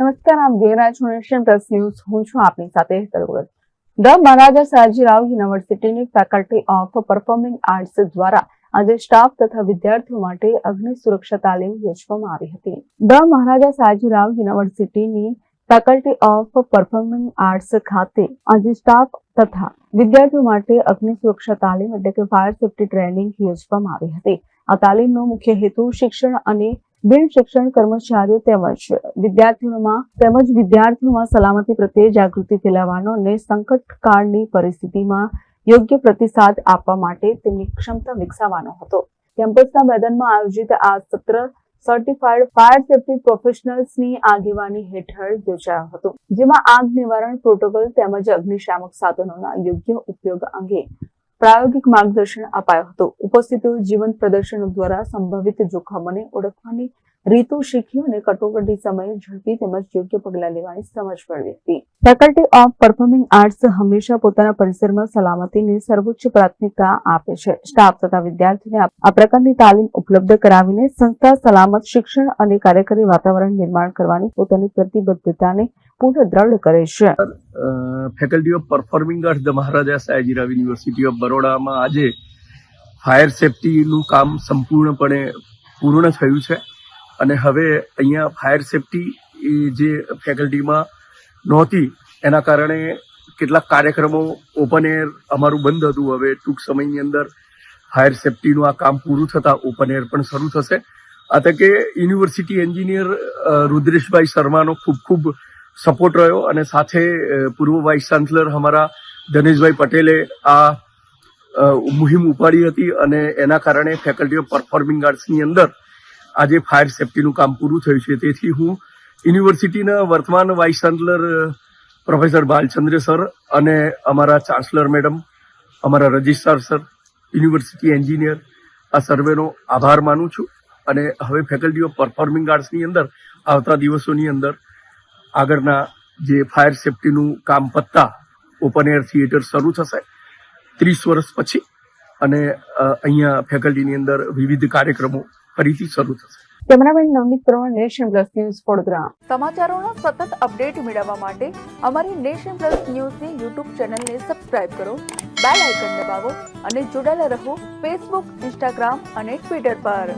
નમસ્કાર, આપ જોઈ રહ્યા પ્લસ ન્યૂઝ. હું છું આપની સાથે હેતલ ધ મહારાજા સયાજીરાવ યુનિવર્સિટીની ફેકલ્ટી ઓફ પરફોર્મિંગ આર્ટ્સ દ્વારા આજે સ્ટાફ તથા વિદ્યાર્થીઓ માટે અગ્નિ સુરક્ષા તાલીમ યોજવામાં આવી હતી. ધ મહારાજા સયાજીરાવ યુનિવર્સિટીની ફેકલ્ટી ઓફ પરફોર્મિંગ આર્ટ્સ ખાતે આજે સ્ટાફ તથા વિદ્યાર્થીઓ માટે અગ્નિ સુરક્ષા તાલીમ એટલે કે ફાયર સેફ્ટી ટ્રેનિંગ યોજવામાં આવી હતી. આ તાલીમનો મુખ્ય હેતુ શિક્ષણ અને બિન શિક્ષણ કર્મચારીઓ તેમજ વિદ્યાર્થીઓમાં તેમજ વિદ્યાર્થીઓમાં સલામતી પ્રત્યે જાગૃતિ ફેલાવવાનો અને સંકટકાળની પરિસ્થિતિમાં યોગ્ય પ્રતિસાદ આપવા માટે તેમની ક્ષમતા વિકસાવવાનો હતો. કેમ્પસના મેદાનમાં આયોજિત આ સત્ર સર્ટિફાઈડ ફાયર સેફટી પ્રોફેશનલ્સની આગેવાની હેઠળ યોજાયો હતો, જેમાં આગ નિવારણ પ્રોટોકોલ તેમજ અગ્નિશામક સાધનોના યોગ્ય ઉપયોગ અંગે પ્રાયોગિક માર્ગદર્શન અપાયું હતું. ઉપસ્થિતો જીવંત પ્રદર્શનો દ્વારા સંભવિત જોખમોને ઓળખવાની રીતો શીખી અને કટોકટી સમયે ઝડપી તેમજ યોગ્ય પગલાં લેવાની સમજ મેળવી હતી. ફેકલ્ટી ઓફ પરફોર્મિંગ આર્ટ્સ હંમેશા પોતાના પરિસરમાં સલામતીને સર્વોચ્ચ પ્રાથમિકતા આપે છે. સ્ટાફ તથા વિદ્યાર્થીને આ- પ્રકારની તાલીમ ઉપલબ્ધ કરાવીને સંસ્થા સલામત શિક્ષણ અને કાર્યકારી વાતાવરણ નિર્માણ કરવાની પોતાની પ્રતિબદ્ધતાને પૂર્ણ દ્રઢ કરે છે. Faculty of performing arts Maharaja Sayajirao university of બરોડામાં આજે ફાયર સેફટીનું કામ સંપૂર્ણપણે પૂર્ણ થયું છે. અને હવે અહીંયા ફાયર સેફટી જે ફેકલ્ટીમાં નહોતી, એના કારણે કેટલાક કાર્યક્રમો ઓપન એર અમારું બંધ હતું. હવે ટૂંક સમયની અંદર ફાયર સેફટીનું આ કામ પૂરું થતાં ઓપન એર પણ શરૂ થશે. આ તકે યુનિવર્સિટી એન્જિનિયર રુદ્રેશભાઈ શર્માનો ખૂબ ખૂબ સપોર્ટ રહ્યો. અને સાથે પૂર્વ વાઇસ ચાન્સલર અમારા ધનેશભાઈ પટેલે આ મુહિમ ઉપાડી હતી અને એના કારણે ફેકલ્ટી ઓફ પરફોર્મિંગ આર્ટ્સની અંદર આજે ફાયર સેફટીનું કામ પૂરું થયું છે. તેથી હું યુનિવર્સિટીના વર્તમાન vice chancellor professor Balchandra sir અને અમારા ચાન્સલર મેડમ અમારા રજિસ્ટ્રાર સર યુનિવર્સિટી એન્જિનિયર આ સર્વેનો આભાર માનું છું. અને હવે ફેકલ્ટી ઓફ પરફોર્મિંગ આર્ટ્સની અંદર, આવતા દિવસોની અંદર આગળના જે ફાયર સેફટીનું કામ પત્તા ઓપન એર થિયેટર શરૂ થશે. ત્રીસ વર્ષ પછી અને અહીંયા ફેકલ્ટીની અંદર વિવિધ કાર્યક્રમો ફરીથી શરૂ થશે. Cameraman Navneet Parmar nation plus news Vadodara. સમાચારોનો સતત અપડેટ મેળવવા માટે અમારી નેશન પ્લસ ન્યૂઝની યુટ્યુબ ચેનલને સબસ્ક્રાઇબ કરો બેલ આઇકન દબાવો અને જોડાયેલા રહો ફેસબુક ઇન્સ્ટાગ્રામ અને ટ્વિટર પર.